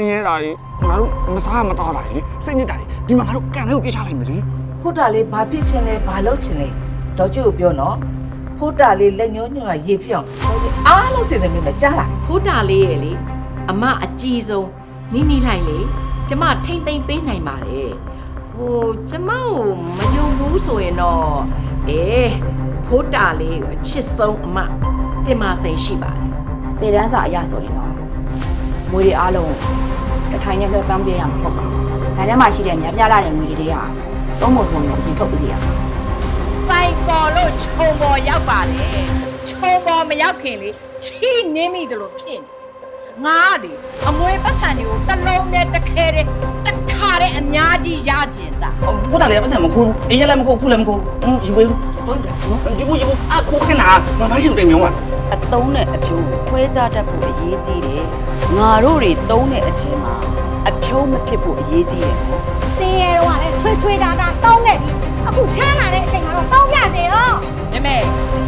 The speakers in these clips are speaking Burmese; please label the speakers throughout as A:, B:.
A: င်းရဲတာတွေငါတို့မစားမတော့တာတွေလေစိတ်ညစ်တာတွေဒီမှာငါတို့ကန်လေးကိုပြချလိုက်မယ်လေ
B: ဖိုးတာလေးဘာဖြစ်ချင်းလဲဘာလုပ်ချင်းလဲဒေါ်ကျို့ကိုပြောနော်ဖိုးတာလေးလက်ညှိုးညွှန်ရေဖြစ်အောင်ဒေါ်ကျို့အားလုံးစီစဉ်မိမယ်ကြားလား
C: ဖိုးတာလေးရဲ့လေအမအကြီးဆုံးနီးနီးလိုက်လေကျမထိမ့်သိမ့်ပေးနိုင်ပါတယ်ဟိုကျမကိုမယုံဘူးဆိုရင်တော့အေးဖိုးတာလေးကိုအချစ်ဆုံးအမတင်မစိန်ရှိပါတယ်
D: တည်တန်းစာအရဆိုရင်တော့ ငွေတွေအားလုံးတစ်ထိုင်နဲ့လွှဲပန်းပေးရမှာပေါ့ပါ။ဒါထဲမှာရှိတဲ့များပြားလာတဲ့ငွေတွေတွေကသုံးဖို့ပုံမျိုးပြင်ထုတ်ပေးရမှာ
C: စိုက်ကော်လို့ခြုံပေါ်ရောက်ပါတယ်ခြုံပေါ်မရောက်ခင်လေချီနင်းမိတယ်လို့ဖြစ်နေငါကလေအမွေပတ်စံတွေကိုတစ်လုံးနဲ့တစ်ခဲတဲ့တစ်ခါတဲ့အများကြီးရကျင်တာ
A: ဘုရားလေးပတ်စံမခိုးဘူးအရင်လည်းမခိုးခုလည်းမခိုးဟင်းယူပေးဟုတ်တယ်နော်ယူဘူးယူဘူးအခုခဏမမရှိဘူးတိမ်မြောင်းပါ
E: အသုံးနဲ့အဖြိုးကိုခွဲခြားတတ်ဖို့အရေးကြီးတယ်။ ငါတို့တွေသုံးတဲ့အချိန်မှာအဖြိုးမဖြစ်ဖို့အရေးကြီးတယ်နော်
F: စင်းရဲတော့ကလည်းထွေထွေတာတာတောင်းခဲ့ပြီအခုချမ်းလာတဲ့အချိန်မှာတော့တောင်းပြစေတော့
C: ဒါပေမဲ့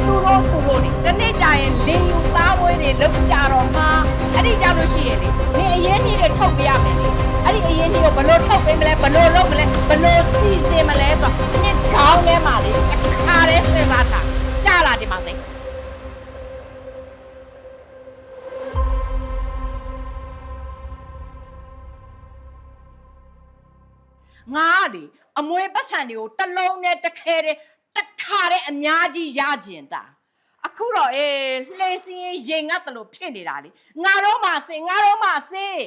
C: သူတို့သူတို့နေတနေ့ကျရင်လင်းယူသားဝဲတွေလောက်ကြတော့မှာအဲ့ဒီကြလို့ရှိရင်လေနေအရင်ကြီးတွေထုတ်ပြရမယ်လေအဲ့ဒီအရင်ကြီးကိုဘလို့ထုတ်ပေးမလဲဘလို့လုပ်မလဲဘလို့စီစဉ်မလဲဆိုတော့နှစ်ကောင်းထဲမှာလေ ငါကလေအမွေပတ်စံတွေကိုတစ်လုံးနဲ့တစ်ခဲတဲ့တစ်ခါတဲ့အများကြီးရကျင်တာအခုတော့အေးလှေစင်းရင်ရင်ငတ်တယ်လို့ဖြစ်နေတာလေငါတော့မှစင်ငါတော့မှစင်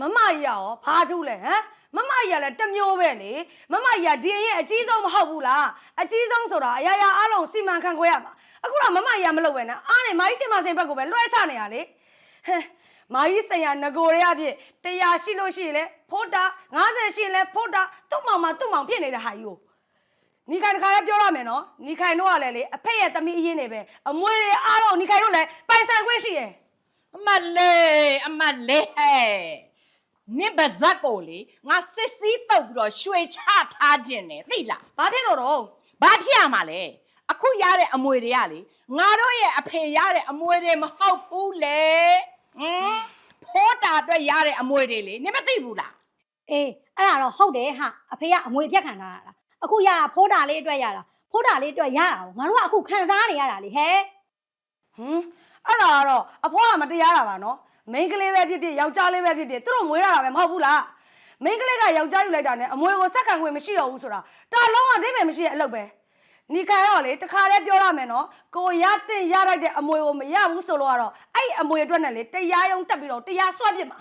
G: မမကြီးရောဘာထုလဲဟမ်မမကြီးကလည်းတစ်မျိုးပဲလေမမကြီးကဒီအရင်အကြီးဆုံးမဟုတ်ဘူးလားအကြီးဆုံးဆိုတာအရာရာအားလုံးစီမံခန့်ခွဲရမှာအခုတော့မမကြီးကမလုပ်ပဲနဲ့အားနေမာကြီးတင်မစင်ဘက်ကိုပဲလွှဲချနေရလေဟဲ မာကြီးဆရာငကိုရဲအဖြစ်တရားရှိလို့ရှိရင်လေဖိုးတာ90ရှိရင်လေဖိုးတာသူ့မောင်မသူ့မောင်ဖြစ်နေတဲ့ဟာကြီးကိုနီခိုင်တခါလည်းပြောရမယ်နော်နီခိုင်တို့ကလည်းလေအဖေရဲ့တမီးအရင်နေပဲအမွေတွေအားလုံးနီခိုင်တို့လည်းပိုင်ဆိုင်ခွင့်ရှိတယ်
C: အမလေးအမလေးဟဲ့နင့်ပါဇက်ကိုလေငါစစ်စည်းတုပ်ပြီးတော့ရွှေချထားခြင်းနဲ့သိလား
G: ဘာဖြစ်လို့တော့
C: ဘာဖြစ်ရမှာလဲအခုရတဲ့အမွေတွေကလေငါတို့ရဲ့အဖေရတဲ့အမွေတွေမဟုတ်ဘူးလေ ဟမ်ဖိုးတာအတွက်ရတဲ့အမွေတွေလေနင်မသိဘူးလား
F: အေးအဲ့ဒါတော့ဟုတ်တယ်ဟာအဖေကအမွေအပြက်ခံထားရတာအခုရတာဖိုးတာလေးအတွက်ရတာဖိုးတာလေးအတွက်ရတာကိုငါတို့ကအခုခံစားနေရတာလေဟဲ့
G: ဟမ်အဲ့ဒါကတော့အဖွားကမတရားတာပါနော်မိန်းကလေးပဲဖြစ်ဖြစ်ယောက်ျားလေးပဲဖြစ်ဖြစ်သူတို့မွေးရတာပဲမဟုတ်ဘူးလားမိန်းကလေးကယောက်ျားယူလိုက်တာနဲ့အမွေကိုဆက်ခံခွင့်မရှိတော့ဘူးဆိုတာဒါလုံးဝအဓိပ္ပာယ်မရှိတဲ့အလုပ်ပဲ နီခိုင်တော့လေတခါတည်းပြောရမယ်နော်ကိုရတဲ့ရလိုက်တဲ့အမွေကိုမရဘူးဆိုလို့ကတော့အဲ့အမွေအတွက်နဲ့လေတရားရုံးတက်ပြီးတော့တရားစွဲပြစ်မှာ